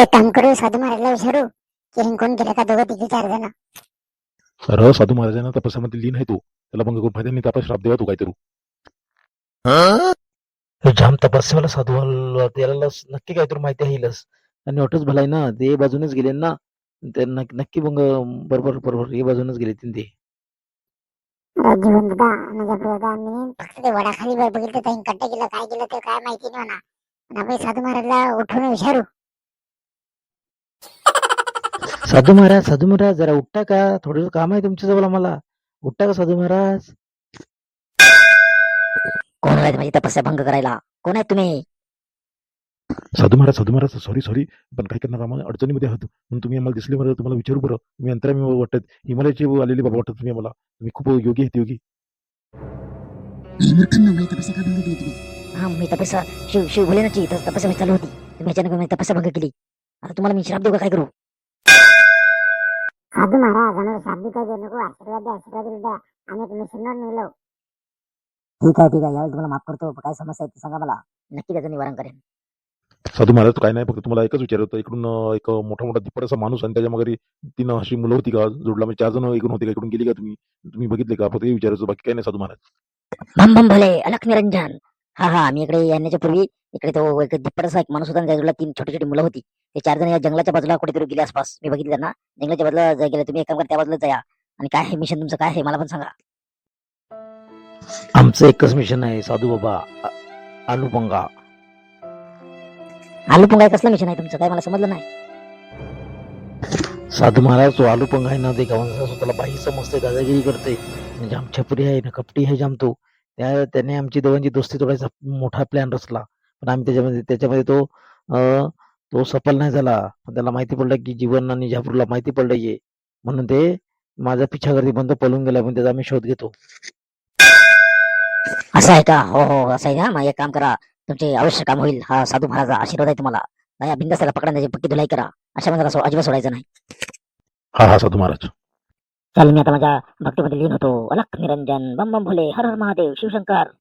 एक काम करू साधू महाराजला विचारू की रिंकून गेले का दोघं तिघे चार जण? अरे साधू महाराजांना तपस्यामध्ये लीन आहे तो. त्याला भंग करून फायदा नाही तपास श्राप देवा तू काय करू. जाम तपस्याला साधू त्याला नक्की काहीतरी माहिती आहेलच. आणि ऑटोच भलाय ना ते बाजूनच गेले ना ते नक- नक्की मग बरोबर बरोबर हे बाजूनच गेले ते. जीवन दादा माझ्या दादा मी फक्त ते वडाखाली वर बघितलं तर कट्टा गेलं काय गेलं ते काय माहिती नाही म्हणा आणि आपण साधू महाराजला उठून विचारू. साधू महाराज साधू महाराज जरा उठता का? थोडं काम आहे तुमच्या जवळ आम्हाला. उठता का साधू महाराज? कोण आहेत माझी तपस्या भंग करायला? कोण आहेत तुम्ही? साधू महाराज साधू महाराज सॉरी सॉरी पण काय करणार? आम्हाला अडचणीमध्ये आहात. म्हणून तुम्ही आम्हाला दिसले बरं. तुम्हाला विचारू बरं. तुम्ही अंतरामी वाटत हिमालयाचे आलेले बाबा वाटत तुम्ही आम्हाला. तुम्ही खूप योगी आहेत योगी. मूर्खांनो तपस्या का भंग केली तुम्ही? हा मी तपस्या शिव शिव भोलेनाची तपस्या चालू होती. तुम्ही अचानक तपस्या भंग केली. आता तुम्हाला मी श्राप देऊ का? काय करू? साधू महाराज आम्हाला शाब्दी काय देऊ नको आशीर्वाद द्या आशीर्वाद द्या. आम्ही एक मिशनवर नेलो ठीक आहे ठीक आहे. यावेळी तुम्हाला माफ करतो. काय समस्या आहे ती सांगा मला. नक्की त्याचं निवारण करेन. साधू महाराज काय नाही. फक्त तुम्हाला एकच विचारत इकडून अं, एक मोठा मोठा दिप्पट असा माणूस आणि त्याच्यामागे तीन अशी मुलं होती का? जोडला म्हणजे चार जण इकडून होते का? इकडून गेली का तुम्ही? तुम्ही बघितले का? फक्त हे विचारायचं. बाकी काय नाही साधू महाराज. भम भम भले अलख निरंजन. हा हा. मी इकडे येण्याच्या पूर्वी इकडे तो एक दिप्पडसा एक माणूस होता त्याच्या तीन छोटी छोटी मुलं होती. ते चार जण या जंगलाच्या बाजूला कुठेतरी गेले आसपास. मी बघितलं त्यांना. जंगलाच्या बाजूला गेले. तुम्ही एक काम करा त्या बाजूला जा. आणि काय आहे? मिशन तुमचं काय आहे? मला पण सांगा. आमचं एकच मिशन आहे साधू बाबा आ- अनुपंगा आलू काय कसलं मिशन आहे तुमचं? काय मला समजलं नाही. साधू महाराज तो आलूपंग आहे ना ते गावांचा स्वतःला बाई समजते दादागिरी करते. म्हणजे जाम छपरी आहे ना कपटी आहे जाम तो. त्या त्याने आमची दोघांची दोस्ती तोडायचा मोठा प्लॅन रचला. पण आम्ही त्याच्यामध्ये त्याच्यामध्ये तो अं, तो सफल नाही झाला. पण त्याला माहिती पडलं की जीवन आणि झापूरला माहिती पडलं ये म्हणून ते माझा पिछा करते पण तो पळून गेला पण त्याचा आम्ही शोध घेतो. असं आहे का? हो हो असं आहे का? मग एक काम करा. तुमचे अवश्य काम होईल. हा साधू महाराजा आशीर्वाद आहे तुम्हाला. नाही बिंदास त्याला पकडा त्याची पक्की धुलाई करा. अशा मला सो- अजिबात सोडायचं नाही. हा हा साधू महाराज. चल मी आता माझ्या भक्तीमध्ये लीन होतो अलख निरंजन बम बम भोले हर हर महादेव शिवशंकर.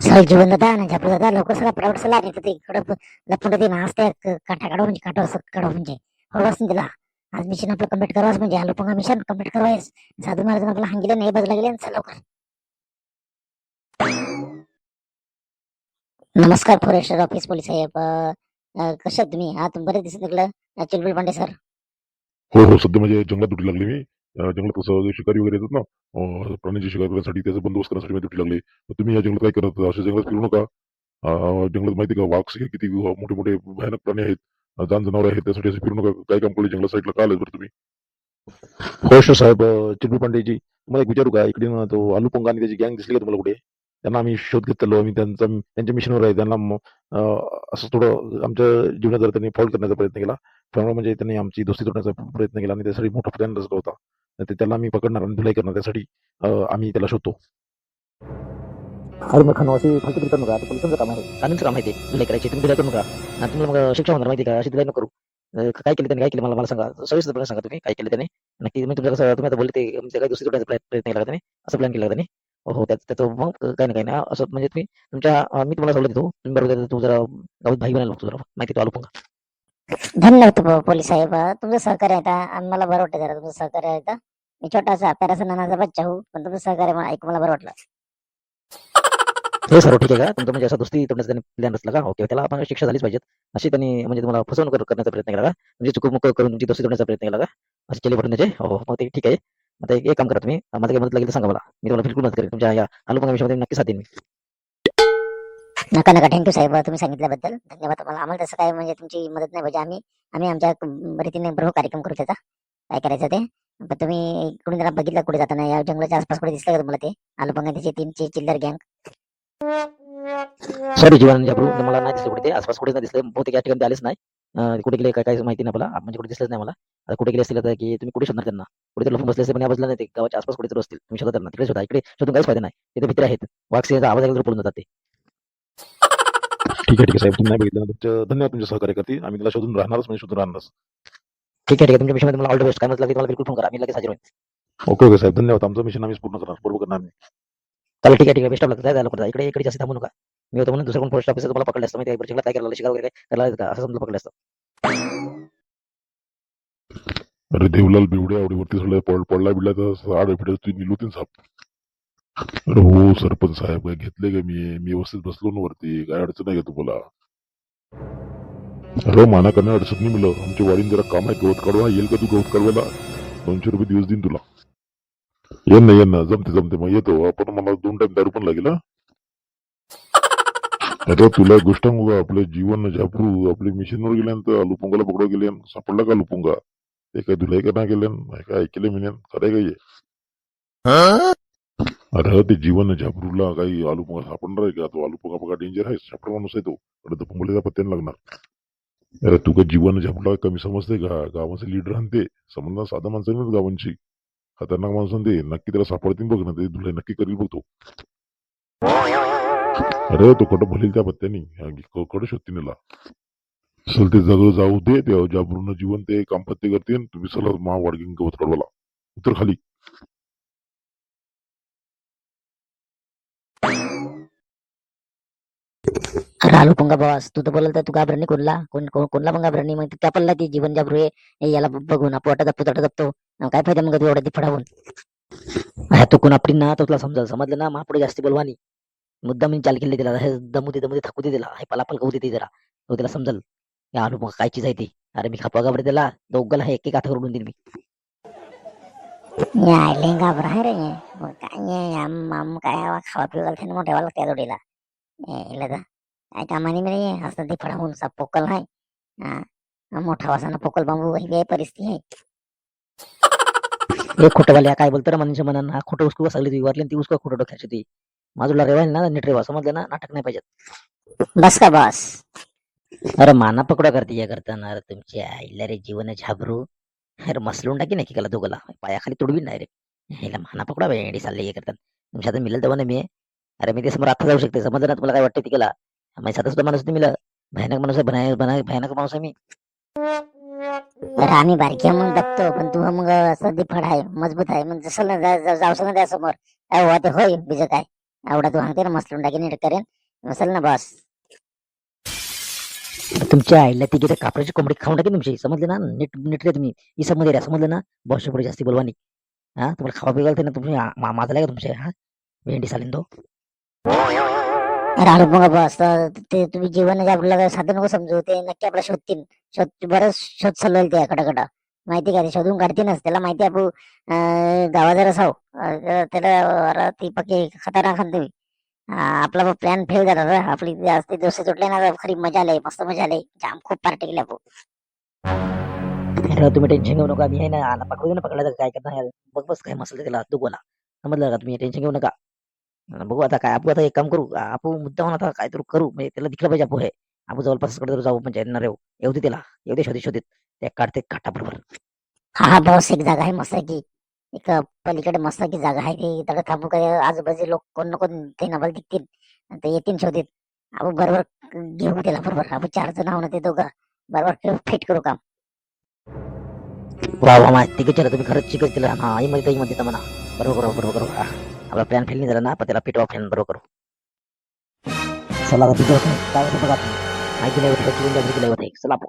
सर जीवन दादा आणि झापू दादा लवकर सगळं पटापट सला ते कडप लपून ते नाचते काटा काढव म्हणजे काढव म्हणजे हो, हळूच आज मिशन आपलं कंप्लीट करावंच म्हणजे आलो पण मिशन कंप्लीट करावायच साधू महाराज आपला हांगिले नाही बाजूला गेले चल लवकर. नमस्कार फॉरेस्टर ऑफिस पोलीस साहेब. कशात तुम्ही? हा तुम्ही दिसत निघलं चिलबिल पांडे सर. हो हो. सध्या म्हणजे जंगलात दुटी लागली मी. जंगलात कसं शिकारी वगैरे येतात ना प्राण्यांची शिकार करण्यासाठी त्याचा बंदोबस्त करण्यासाठी मी दुटी लागली. तर तुम्ही या जंगलात काय करत अशा जंगलात फिरू नका. जंगलात माहिती का? वाघ किती मोठे मोठे भयानक प्राणी आहेत. जान जनावर आहेत. त्यासाठी असं फिरू नका. काय काम केलं जंगलात साईडला? का आलं बरं तुम्ही? हो साहेब. चिल्लू पांडेजी. मला एक विचारू का? इकडे ना तो आलू पंगा आणि त्याची गँग दिसली का तुम्हाला कुठे? त्यांना आम्ही शोध घेत चाललो आम्ही त्यांचा त्यांच्या मिशनवर आहे. त्यांना असं थोडं आमच्या जीवनात जरा त्यांनी फॉल्ट करण्याचा प्रयत्न केला त्यामुळे म्हणजे त्यांनी आमची दोस्ती तोडण्याचा प्रयत्न केला आणि त्यासाठी मोठा प्लॅन रचला होता. ते त्याला आम्ही पकडणार आणि धुलाई करणार. त्यासाठी आम्ही त्याला शोधतो. अरे मग खानो अशी फालतू करू नका पोलिसांचं काम आहे. कानूनचं काम आहे ते. धुलाई करायची तुम्ही धुलाई करू नका आणि तुम्हाला मग शिक्षा होणार माहिती का? अशी धुलाई नको करू. काय केलं त्याने? काय केलं? मला मला सांगा. सविस्तरपणे सांगा तुम्ही. काय केलं त्याने? नक्की मी तुमच्या कसं तुम्ही आता बोलले ते काही दुसरी तोडण्याचा प्रयत्न प्रयत्न केला त्याने? असं प्लॅन केला त्याने? हो हो त्याचं त्याचं मग काही ना काही ना असं म्हणजे तुम्ही तुमच्या मी तुम्हाला सवलत देतो. तुम्ही बरोबर तू जरा गावात भाई बनायला लागतो जरा माहिती तो आलो पंगा धन्यवाद पोलीस साहेब. तुमचं सहकार्य आहे आम्हाला बरं वाटतं जरा तुमचं सहकार्य आहे मी छोटासा प्यारासा नानाचा बच्चा हो पण तुमचं सहकार्य मला ऐकून मला बरं वाटलं. हे सर्व ठीक आहे का? तुमचं म्हणजे असं दोस्ती तोडण्याचा त्यांनी प्लॅन रचला का? ओके त्याला आपण शिक्षा झालीच पाहिजे अशी त्यांनी म्हणजे तुम्हाला फसवणूक कर- करण्याचा प्रयत्न केला का? म्हणजे चुकमुक करून तुमची दोस्ती तोडण्याचा प्रयत्न केला का? असे केले पडून त्याचे हो हो मग ते ठीक आहे. आता एक काम करा तुम्ही. माझं काही मदत लागेल तर सांगा मला. मी तुम्हाला बिलकुल मदत करेन. तुमच्या या अनुपंगा विषयामध्ये नक्की साथ देईन नका नका. थँक्यू साहेब तुम्ही सांगितल्याबद्दल. धन्यवाद. तुम्हाला आम्हाला तसं काय म्हणजे तुमची मदत नाही. पाहिजे आम्ही आम्ही आमच्या रीतीने बरोबर कार्यक्रम करू त्याचा काय करायचं ते? पण तुम्ही कुणी जरा बघितलं कुठे जाताना? या जंगलाच्या आसपास कुठे दिसलं का तुम्हाला ते? आलूपंगा त्याचे तीनचे चिल्लर गँग. सॉरी जीवन जाबरू मला नाही दिसलं कुठे आसपास कुठे नाही दिसलं. बहुतेक या ठिकाणी आलेच नाही. कुठे गेले काय काय माहिती नाही मला. म्हणजे कुठे दिसलंच नाही मला. आता कुठे गेले असतील आता की तुम्ही कुठे शोधणार त्यांना? कुठे लपून बसले असते पण या बाजूला नाही ते गावाच्या आसपास कुठे असतील. तुम्ही शोधा त्यांना. तिकडे शोधा. इकडे शोधून काहीच फायदा नाही. तिथे भित्र आहेत. वाघ सिंहाचा आवाज तर पळून जातात ते. ठीक आहे ठीक आहे साहेब. तुम्ही नाही बघितलं. तुमचं धन्यवाद तुमचे सहकार्य करते. आम्ही त्याला शोधून राहणारच म्हणजे शोधून राहणारच. ठीक आहे ठीक आहे. तुमच्या मिशनमध्ये मला ऑल द बेस्ट काय म्हटलं की मला बिलकुल फोन करा. मी लगेच हजर होईल ओके ओके साहेब. धन्यवाद. आमचं मिशन आम्ही पूर्ण करणार. बरोबर करणार आम्ही चला ठीक आहे ठीक आहे. बेस्ट ऑफ लक जायला. इकडे इकडे जास्त थांबू नका. मी होतो म्हणून दुसरं कोण पोस्ट ऑफिस तुम्हाला पकडलं असतं मी त्या काय करायला शिकार वगैरे काय करायला का असं समजा पकडलं असतं. अरे देवलाल बेवड्या आवडीवरती सगळं पड पडला बिडला तर आड फिडत तू निलूतीन साप. अरे हो सरपंच साहेब काय घेतले का मी? मी व्यवस्थित बसलो ना वरती. काय अडचण आहे का तुम्हाला? अरे हो, माना करणं अडचण नाही मिळलं आमच्या वाडीने जरा काम आहे. गवत काढवा. येईल का तू गवत काढवायला? दोनशे रुपये दिवस देईन तुला. ये ना ये ना. जमते जमते. मग येतो. आपण मला दोन टाइम दारू पण लागेल अरे तुला एक गोष्ट आपलं जीवन झापरू आपले मिशनवर गेल्यानंतर लुपुंगाला पकडा गेले सापडला का लुपुंगा? ते काय तुला का नाही केलं काय ऐकले मी खरंय काय हे? अरे ते जीवन झापरूला काही आलुपुंगा सापडणार आहे का? तो आलुपुंगा बघा डेंजर आहे. सापड माणूस आहे तो. अरे तो मुलीचा पत्त्याने लागणार? अरे तू का जीवन झापरूला कमी समजते का? गावाचे लीडर आणते समजणार साधा माणसं नाही गावांची. खतरनाक माणसं ते. नक्की त्याला सापडतील बघ ना. ते तुला नक्की करील बघतो अरे तो कडं भलेल त्या पत्त्यानी कडं शोधतील त्याला. चल ते जगं जाऊ दे ते पूर्ण जीवन ते कामपत्ते करते तुम्ही चला मा वाडगिंग गवत कडवाला उतर खाली. अरे आलू पुंगा बॉस तू तर बोलला तर तू घाबरणी कोणला? कोण कोण- कोणला पण घाबरणी मग त्या पडला ती जीवन जाबरू आहे याला बघून आपण वाटा जपतो तट जपतो. काय फायदा मग तू एवढा ती फडावून? तू कोण आपली ना तुला समजा समजलं ना? महापुढे जास्ती बोलवानी मुद्दा मी चाल केली तिला हे दमू दे दमू दे थकू दे तिला हे पलापल करू दे ती जरा. तो तिला समजल. या अनु मग काय चीज आहे ती? अरे मी खापा घाबरे त्याला. दोघाला हे एक एक हात करून देईन मी. यायले घाबरा रे मग काय हे? आम काय खावा पिवा मोठ्या वाला त्या जोडीला. यायला काय कामाने मिळे असं ते फडावून सा पोकल आहे हा? मोठा वासाना पोकल बांबू ही परिस्थिती आहे. खोटं वाल्या काय बोलतो रे मनुष्य म्हणा ना खोटं उसकू सगळी तुझी वारली ती उसको खोटं डोक्याची ती माझूला रेवायला ना नीट रेवा समजलं ना? नाटक नाही पाहिजे बस का बॉस? अरे माना पकडा करते या करताना अरे तुमच्या आईला रे जीवन झाबरू. अरे मसलून टाकी नाही की त्याला दोघाला. पायाखाली तुडवीन नाही रे. ह्याला माना पकडा एडी चालले हे करतात तुमच्या हातात मिळेल तेव्हा मी. अरे मी ते समोर आता जाऊ शकते समजलं ना तुम्हाला काय वाटतं तिकडला माझ्या साधा सुद्धा माणूस नाही मिळालं भयानक माणूस आहे भयानक माणूस आहे मी. अरे आम्ही बारकी म्हणून दबतो पण तू मग असं दिफड आहे मजबूत आहे मग जसं जाऊ ना त्या समोर काय होय बीज काय. एवढा तू सांगते ना मसलून टाकी नीट करेन. मसल ना बॉस तुमच्या आईला ती किती कापडाची कोंबडी खाऊन टाकेल तुमची. समजले ना? नीट नीट रे तुम्ही. ही समजले रे समजलं ना? बॉसच्या पुढे जास्ती बोलवानी. हा? तुम्हाला खावा पिवा ना तुम्ही? माझा का तुमचे? हा? भेंडी चालेल तो. अरे आलो मग बस ते तुम्ही जीवन आपल्याला साधन नको समजू ते नक्की आपल्याला शोधतील. शोध बरंच शोध चालवल ते कडकडा माहिती का ते शोधून काढतीलच त्याला माहिती आहे गावाजर अं, असाव त्याला ती पक्की खतरनाक खात तुम्ही. आपला प्लॅन फेल झाला रे आपली असते दोस्त सुटले ना खरी मजा आली मस्त मजा आली. जाम खूप पार्टी केली आपू अरे तुम्ही टेन्शन घेऊ नका. मी आहे ना आला पकडू ना पकडला काय करणार बघ बस काय मसल त्याला तू बोला समजलं का तुम्ही? टेन्शन घेऊ नका. बघू आता काय. आपण आता एक काम करू. आपण मुद्दा होऊन आता काय तरी करू. म्हणजे त्याला दिखलं पाहिजे आपण हे. आपण जवळपासकडे जाऊ म्हणजे येणार येऊ हो. येऊ दे त्याला. येऊ दे शोधित शोधित. ते काढते काटा बरोबर हा हा बॉस एक जागा आहे मस्त की. एक पलीकडे मस्त की जागा आहे ती तिकडे थांबू काय आजूबाजू लोक कोण ना कोण ते नवल दिसतील ते येतील शोधित. आपण बरोबर घेऊ त्याला बरोबर. आपण चार जण आहो ना ते दोघं. बरोबर फिट करू काम. वा वा मा तिघे चला तुम्ही खरंच शिकत तिला हा आई मध्ये ताई मध्ये म्हणा. बरोबर करू बरोबर करू. आपला प्लॅन फेल नाही झाला ना आपण त्याला पिटवा प्लॅन बरोबर करू. चला काय होतं बघा. माहिती नाही होत चिकन जागृती होत. चला आपण